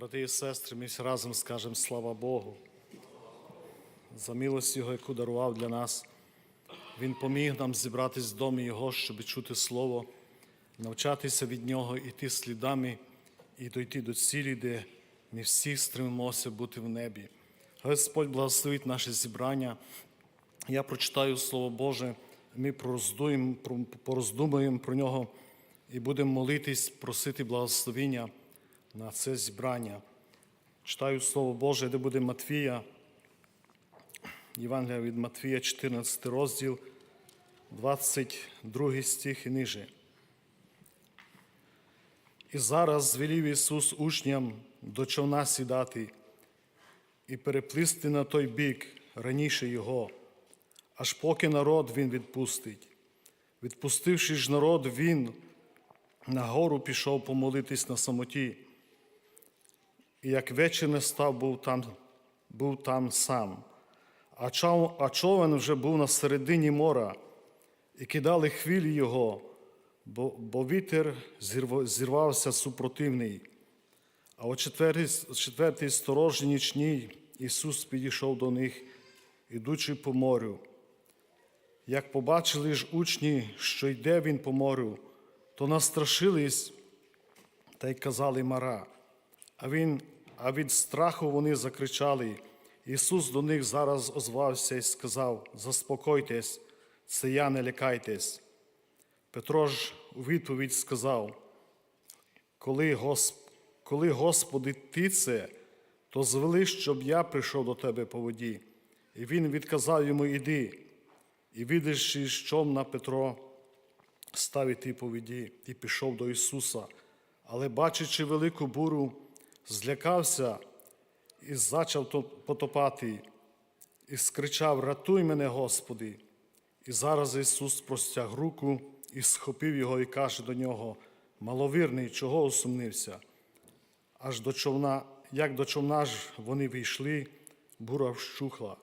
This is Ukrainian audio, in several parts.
Брати і сестри, ми всі разом скажемо слава Богу. За милость Його, яку дарував для нас. Він поміг нам зібратись в домі Його, щоб чути Слово, навчатися від Нього, іти слідами і дойти до цілі, де ми всі стремимося бути в небі. Господь благословить наше зібрання. Я прочитаю Слово Боже, ми пороздуємо, пороздумаємо про нього і будемо молитись, просити благословення на це зібрання. Читаю Слово Боже, де буде Матвія, Євангелія від Матвія, 14 розділ, 22 стих і ниже. І зараз звелів Ісус учням до човна сідати і переплисти на той бік раніше Його, аж поки народ Він відпустить. Відпустивши ж народ, Він на гору пішов помолитись на самоті. І як вечір не став, був там, був там сам. А чов- а човен вже був на середині мора, і кидали хвилі його, бо, бо вітер зірв- зірвався супротивний. А о четвертій, четвертій сторожі нічній Ісус підійшов до них, ідучи по морю. Як побачили ж учні, що йде він по морю, то настрашились та й казали мара. А, він, а від страху вони закричали. Ісус до них зараз озвався і сказав: Заспокойтесь, це я не лякайтесь. Петро ж у відповідь сказав: Коли, Госп... Коли Господи, ти це, то звели, щоб я прийшов до тебе по воді. І він відказав йому: Іди. І видячи з човна Петро, став іти по воді і пішов до Ісуса. Але, бачачи велику буру, злякався і зачав потопати, і скричав: Ратуй мене, Господи! І зараз Ісус простяг руку і схопив його і каже до нього: Маловірний, чого усумнився? Аж до човна, як до човна ж вони війшли, бура вщухла.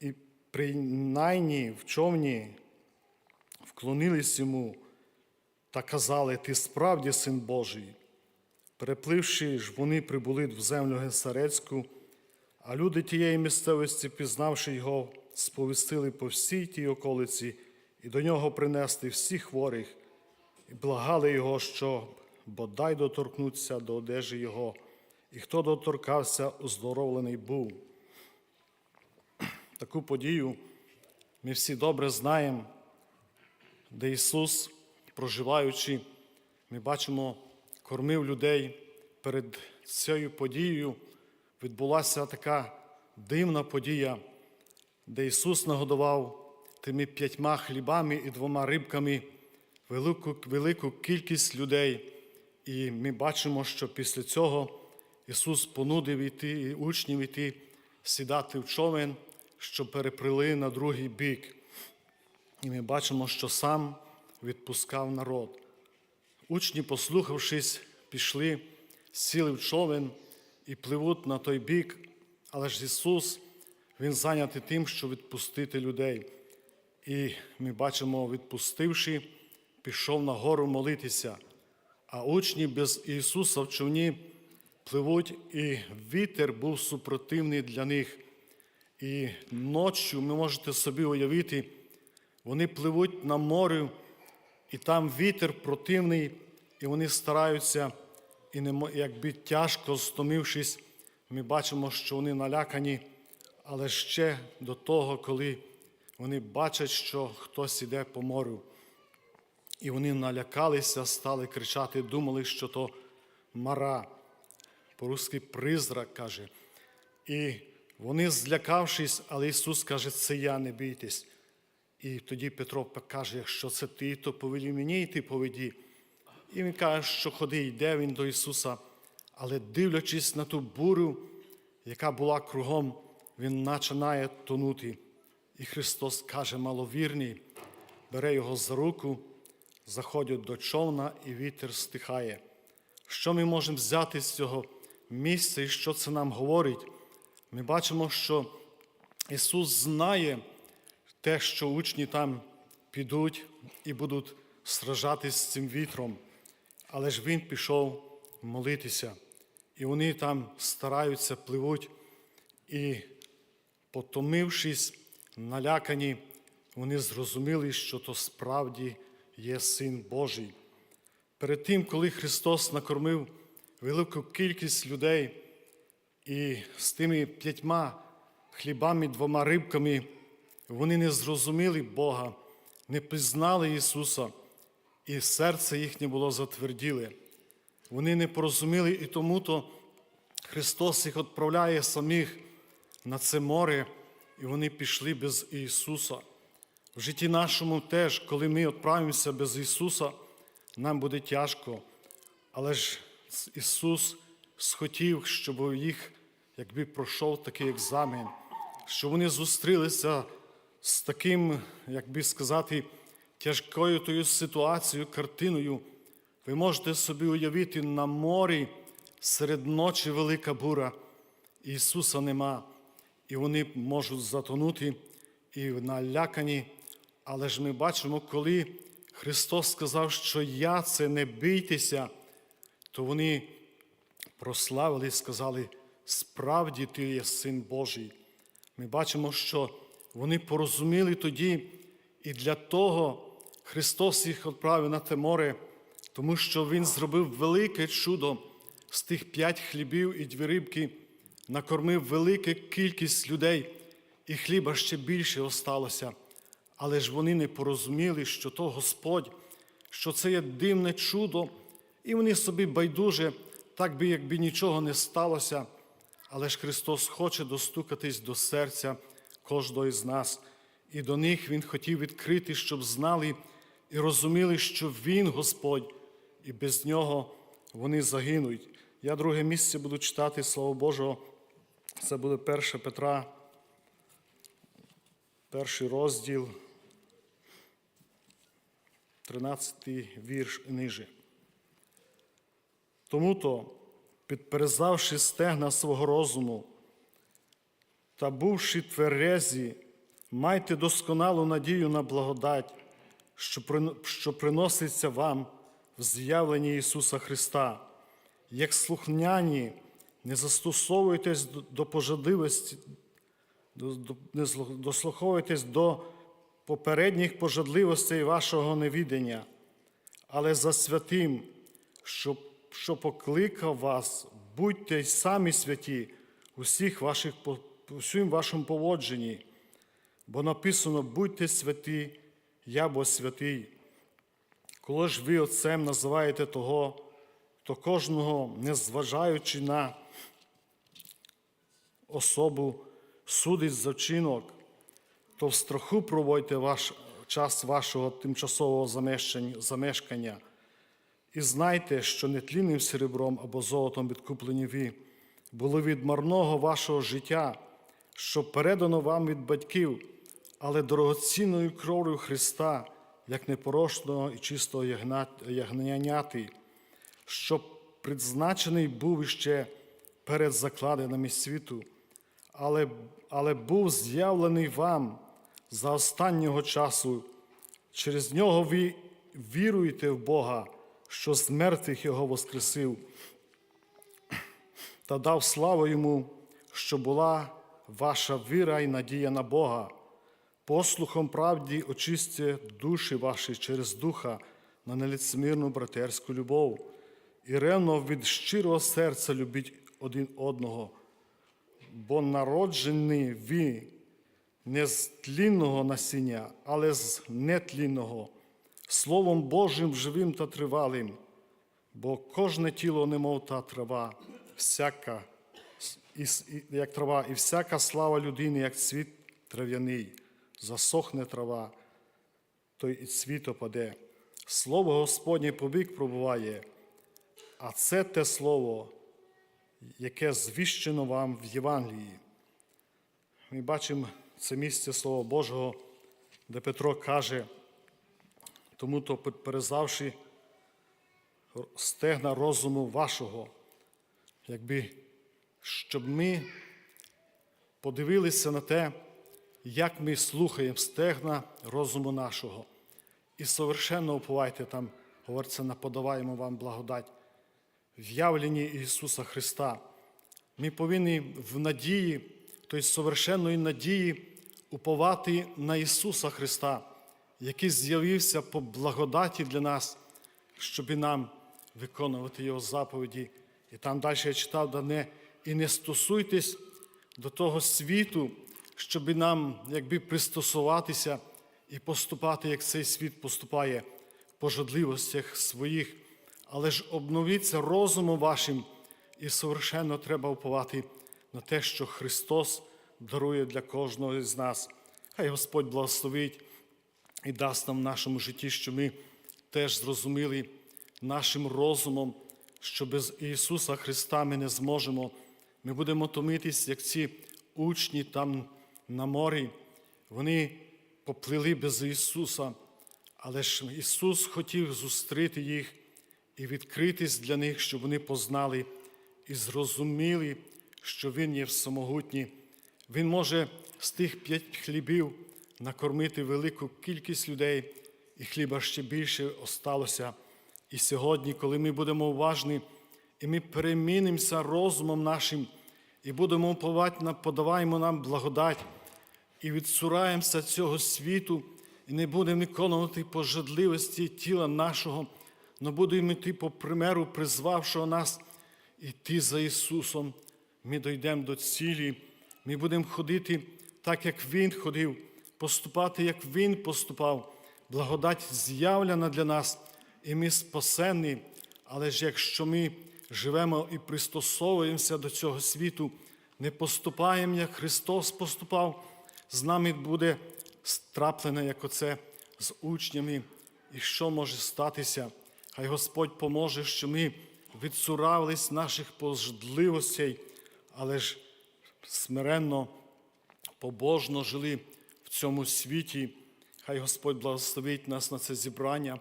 І принаймні в човні вклонились йому та казали, ти справді син Божий. Перепливши ж, вони прибули в землю Гесарецьку, а люди тієї місцевості, пізнавши його, сповістили по всій тій околиці і до нього принесли всіх хворих, і благали його, що бодай доторкнуться до одежі його, і хто доторкався, оздоровлений був. Таку подію ми всі добре знаємо, де Ісус, проживаючи, ми бачимо, кормив людей перед цією подією. Відбулася така дивна подія, де Ісус нагодував тими п'ятьма хлібами і двома рибками велику, велику кількість людей. І ми бачимо, що після цього Ісус понудив іти, і учнів іти, сідати в човен, що переприли на другий бік. І ми бачимо, що сам відпускав народ. Учні, послухавшись, пішли, сіли в човен і пливуть на той бік, але ж Ісус, Він зайнятий тим, що відпустити людей. І ми бачимо, відпустивши, пішов на гору молитися. А учні без Ісуса в човні пливуть, і вітер був супротивний для них. І ночі, ви можете собі уявити, вони пливуть на морі, і там вітер противний, і вони стараються, і якби тяжко стомившись, ми бачимо, що вони налякані, але ще до того, коли вони бачать, що хтось іде по морю. І вони налякалися, стали кричати, думали, що то мара, по-русски призрак каже. І вони злякавшись, але Ісус каже, це я, не бійтесь. І тоді Петро каже, якщо це ти, то повелі мені йти по воді. І він каже, що ходи, йде він до Ісуса, але дивлячись на ту бурю, яка була кругом, він починає тонути. І Христос каже, маловірний, бере його за руку, заходять до човна, і вітер стихає. Що ми можемо взяти з цього місця і що це нам говорить? Ми бачимо, що Ісус знає те, що учні там підуть і будуть сражатись з цим вітром. Але ж Він пішов молитися. І вони там стараються, пливуть, і, потомившись, налякані, вони зрозуміли, що то справді є Син Божий. Перед тим, коли Христос накормив велику кількість людей, і з тими п'ятьма хлібами, двома рибками, вони не зрозуміли Бога, не пізнали Ісуса, і серце їхнє було затверділе. Вони не порозуміли, і тому то Христос їх відправляє самих на це море, і вони пішли без Ісуса. В житті нашому теж, коли ми відправимося без Ісуса, нам буде тяжко. Але ж Ісус схотів, щоб їх, якби пройшов такий екзамен, щоб вони зустрілися з таким, як би сказати, тяжкою тою ситуацією, картиною. Ви можете собі уявити на морі серед ночі велика бура, Ісуса нема, і вони можуть затонути і налякані. Але ж ми бачимо, коли Христос сказав, що я це не бійтеся, то вони прославили і сказали, справді ти є син Божий. Ми бачимо, що вони порозуміли тоді, і для того Христос їх відправив на те море, тому що Він зробив велике чудо з тих п'ять хлібів і дві рибки, накормив велику кількість людей, і хліба ще більше осталося. Але ж вони не порозуміли, що то Господь, що це є дивне чудо, і вони собі байдуже, так би якби нічого не сталося. Але ж Христос хоче достукатись до серця кожного із нас, і до них Він хотів відкрити, щоб знали і розуміли, що Він Господь, і без нього вони загинуть. Я друге місце буду читати Слово Божого. Це буде 1 Петра, перший розділ, 13 вірш ниже. Тому то, підперезавши стегна свого розуму та бувши тверезі, майте досконалу надію на благодать, що приноситься вам в з'явленні Ісуса Христа. Як слухняні, не застосовуйтесь до- пожадливості, не дослуховуйтесь до попередніх пожадливостей вашого невідення, але за святим, що, що покликав вас, будьте й самі святі у всіх ваших, по- всім вашому поводженні, бо написано: будьте святі, я бо святий. Коли ж ви Отцем називаєте того, то кожного, незважаючи на особу, судить за вчинок, то в страху проводьте ваш час вашого тимчасового замешкання-. І знайте, що нетлінним серебром або золотом відкуплені ви, були від марного вашого життя, що передано вам від батьків, але дорогоцінною кров'ю Христа, як непорочного і чистого ягняняти, що призначений був іще перед закладеними світу, але, але був з'явлений вам за останнього часу. Через нього ви віруєте в Бога, що з мертвих Його воскресив, та дав славу йому, що була ваша віра і надія на Бога. Послухом правді очистьте душі ваші через духа на неліцемірну братерську любов, і ревно від щирого серця любіть один одного, бо народжені ви не з тлінного насіння, але з нетлінного, Словом Божим живим та тривалим, бо кожне тіло, немов та трава, всяка, як трава, і всяка слава людини, як цвіт трав'яний, засохне трава, то і цвіт опаде. Слово Господнє побік пробуває, а це те слово, яке звіщено вам в Євангелії. Ми бачимо це місце Слова Божого, де Петро каже, тому то перезавши стегна розуму вашого, якби щоб ми подивилися на те, як ми слухаємо стегна розуму нашого. І совершенно уповайте там, говориться, наподаваємо вам благодать. в явленні Ісуса Христа. Ми повинні в надії, тобто совершенної надії, уповати на Ісуса Христа, який з'явився по благодаті для нас, щоб нам виконувати Його заповіді. І там далі я читав, да не, і не стосуйтесь до того світу, щоб нам якби пристосуватися і поступати, як цей світ поступає в пожадливостях своїх, але ж обновіться розумом вашим, і совершенно треба уповати на те, що Христос дарує для кожного з нас. Хай Господь благословить і дасть нам в нашому житті, що ми теж зрозуміли нашим розумом, що без Ісуса Христа ми не зможемо. Ми будемо томитись, як ці учні там на морі. Вони поплили без Ісуса, але ж Ісус хотів зустріти їх і відкритись для них, щоб вони познали і зрозуміли, що Він є всемогутній. Він може з тих п'ять хлібів накормити велику кількість людей, і хліба ще більше осталося. І сьогодні, коли ми будемо уважні, і ми перемінимося розумом нашим, і будемо подаваємо нам благодать, і відсураємося цього світу, і не будемо виконувати пожадливості тіла нашого, але будемо йти по примеру, призвавшого нас іти за Ісусом. Ми дійдемо до цілі, ми будемо ходити так, як Він ходив, поступати, як Він поступав. Благодать з'явлена для нас, і ми спасені. Але ж якщо ми живемо і пристосовуємося до цього світу, не поступаємо, як Христос поступав, з нами буде страплене, як оце з учнями. І що може статися? Хай Господь поможе, що ми відсуравились наших пождливостей, але ж смиренно, побожно жили в цьому світі. Хай Господь благословить нас на це зібрання,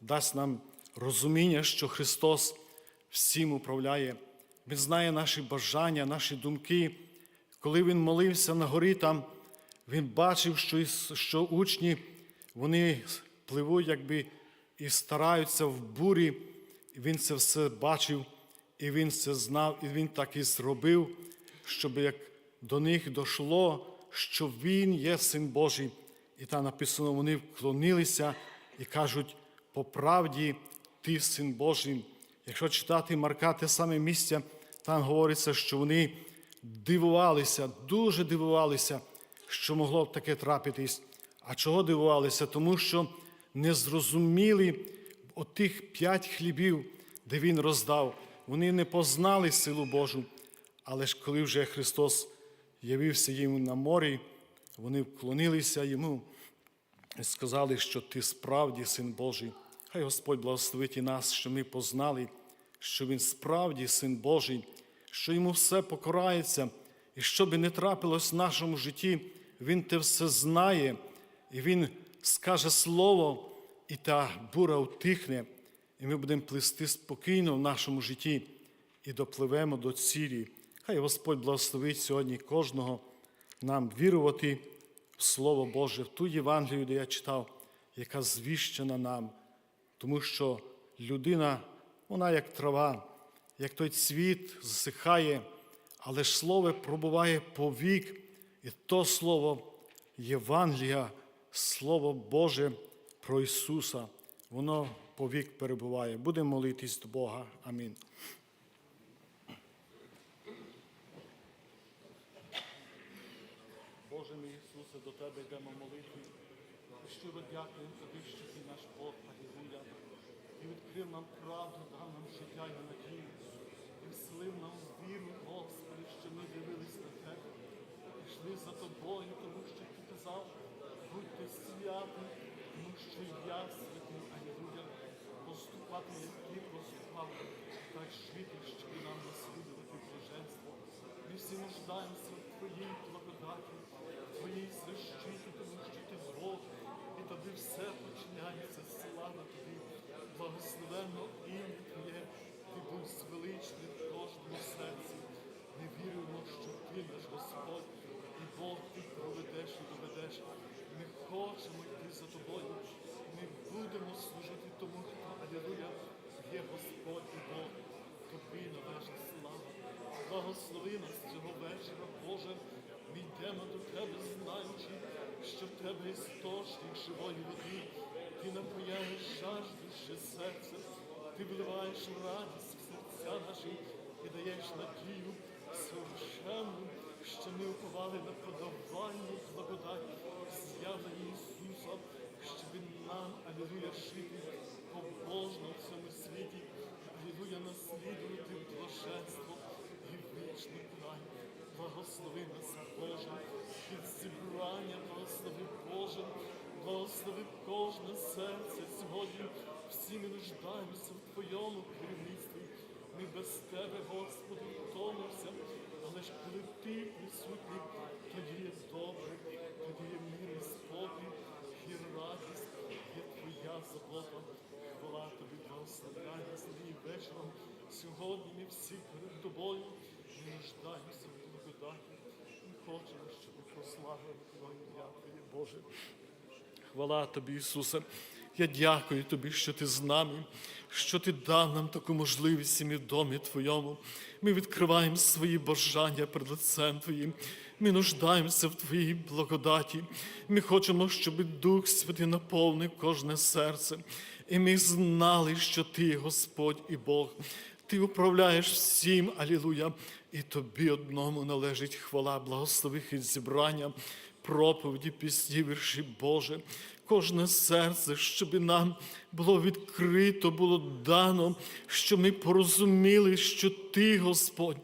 дасть нам розуміння, що Христос всім управляє. Він знає наші бажання, наші думки. Коли Він молився на горі, там він бачив, що, що учні вони пливуть, якби і стараються в бурі. Він це все бачив, і він це знав, і він так і зробив, щоб як до них дійшло, що Він є Син Божий. І там написано, вони вклонилися і кажуть, по правді ти син Божий. Якщо читати Марка, те саме місце, там говориться, що вони дивувалися, дуже дивувалися, що могло б таке трапитись. А чого дивувалися? Тому що не зрозуміли отих п'ять хлібів, де Він роздав. Вони не познали силу Божу. Але ж коли вже Христос явився їм на морі, вони вклонилися йому і сказали, що ти справді син Божий. Хай Господь благословить і нас, що ми познали, що Він справді син Божий, що йому все покорається, і що би не трапилось в нашому житті, Він те все знає, і Він скаже слово, і та бура утихне, і ми будемо плисти спокійно в нашому житті і допливемо до цілі. Хай Господь благословить сьогодні кожного нам вірувати в Слово Боже, в ту Євангелію, де я читав, яка звіщена нам, тому що людина, вона як трава, як той цвіт засихає, але ж слово пробуває повік, і то слово Євангелія, Слово Боже про Ісуса, воно повік перебуває. Будемо молитись до Бога. Амінь. Боже мій Ісусе, до Тебе йдемо молитві. Щиро дякуємо Тобі, що ти наш Бог, відкрив нам правду, дав нам життя і надію. І вселив нам віру, Господи, що ми дивились на Тебе. Пішли за Тобою, тому що Ти казав, будьте святі, тому що я святий, Алілуя. Поступати, як Ти поступав, так жити, щоб нам наслідувати блаженство. Ми всі нуждаємося в Твоїй благодаті, в Твоїй защиті, тому що Ти Бог, і тобі все починається на тобі благословенно ім'я, ти був звеличний в кожному серці. Ми віримо, що ти наш Господь, і Бог ти проведеш і доведеш. Ми хочемо йти за тобою. Ми будемо служити тому, хто Алілуя, є Господь і Бог. Тобі належна слава. Благослови нас цього вечора, Боже. Ми йдемо до тебе, знаючи що в тебе істочник живої води, ти напояєш жаждуще серце, ти вливаєш радість в серця наші. І даєш надію совершенну, що ми уповали на подавання благодаті, з'явлення Ісуса, щоб нам, алілуя, жити побожно в цьому світі, алілуя, наслідувати блаженство і вічний край. Благослови нас, Боже, під зібрання, благослови Боже, благослови кожне серце сьогодні. Всі ми нуждаємося в Твоєму керівництві. Ми без Тебе, Господи, втомився, але ж коли Ти присутній, тоді є добре, тоді є мир і спокій і радість, є Твоя забота. Хвала Тобі, благословляй нас і вечором. Сьогодні ми всі перед Тобою ми нуждаємося в благодаті. Ми хочемо, щоб прославили Твоє ім'я Твоє Боже. Хвала тобі, Ісусе. Я дякую тобі, що ти з нами, що ти дав нам таку можливість і в домі Твоєму. Ми відкриваємо свої бажання перед лицем Твоїм. Ми нуждаємося в Твоїй благодаті. Ми хочемо, щоб Дух Святий наповнив кожне серце. І ми знали, що Ти, Господь і Бог. Ти управляєш всім, алілуя, і тобі одному належить хвала, благослови хід зібрання, проповіді, пісні, вірші Боже, кожне серце, щоб нам було відкрито, було дано, щоб ми порозуміли, що Ти, Господь,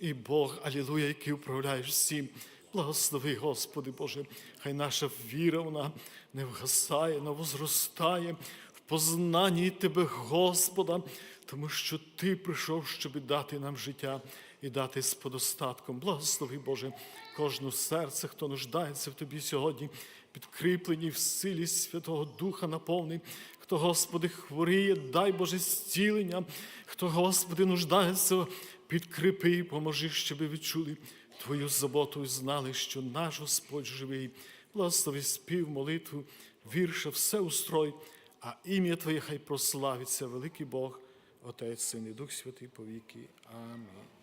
і Бог, алілуя, який управляєш всім. Благослови, Господи Боже, хай наша віра вона не вгасає, вона возростає в познанні Тебе, Господа, тому що Ти прийшов, щоб дати нам життя і дати з подостатком. Благослови, Боже, кожну серце, хто нуждається в Тобі сьогодні, підкріплені в силі Святого Духа наповни. Хто, Господи, хворіє, дай Боже зцілення, хто, Господи, нуждається, підкріпи і поможи, щоб відчули Твою заботу і знали, що наш Господь живий. Благослови спів, молитву, вірша, все устрой, а ім'я Твоє хай прославиться, великий Бог, Отець, Син і Дух Святий повіки. Амінь.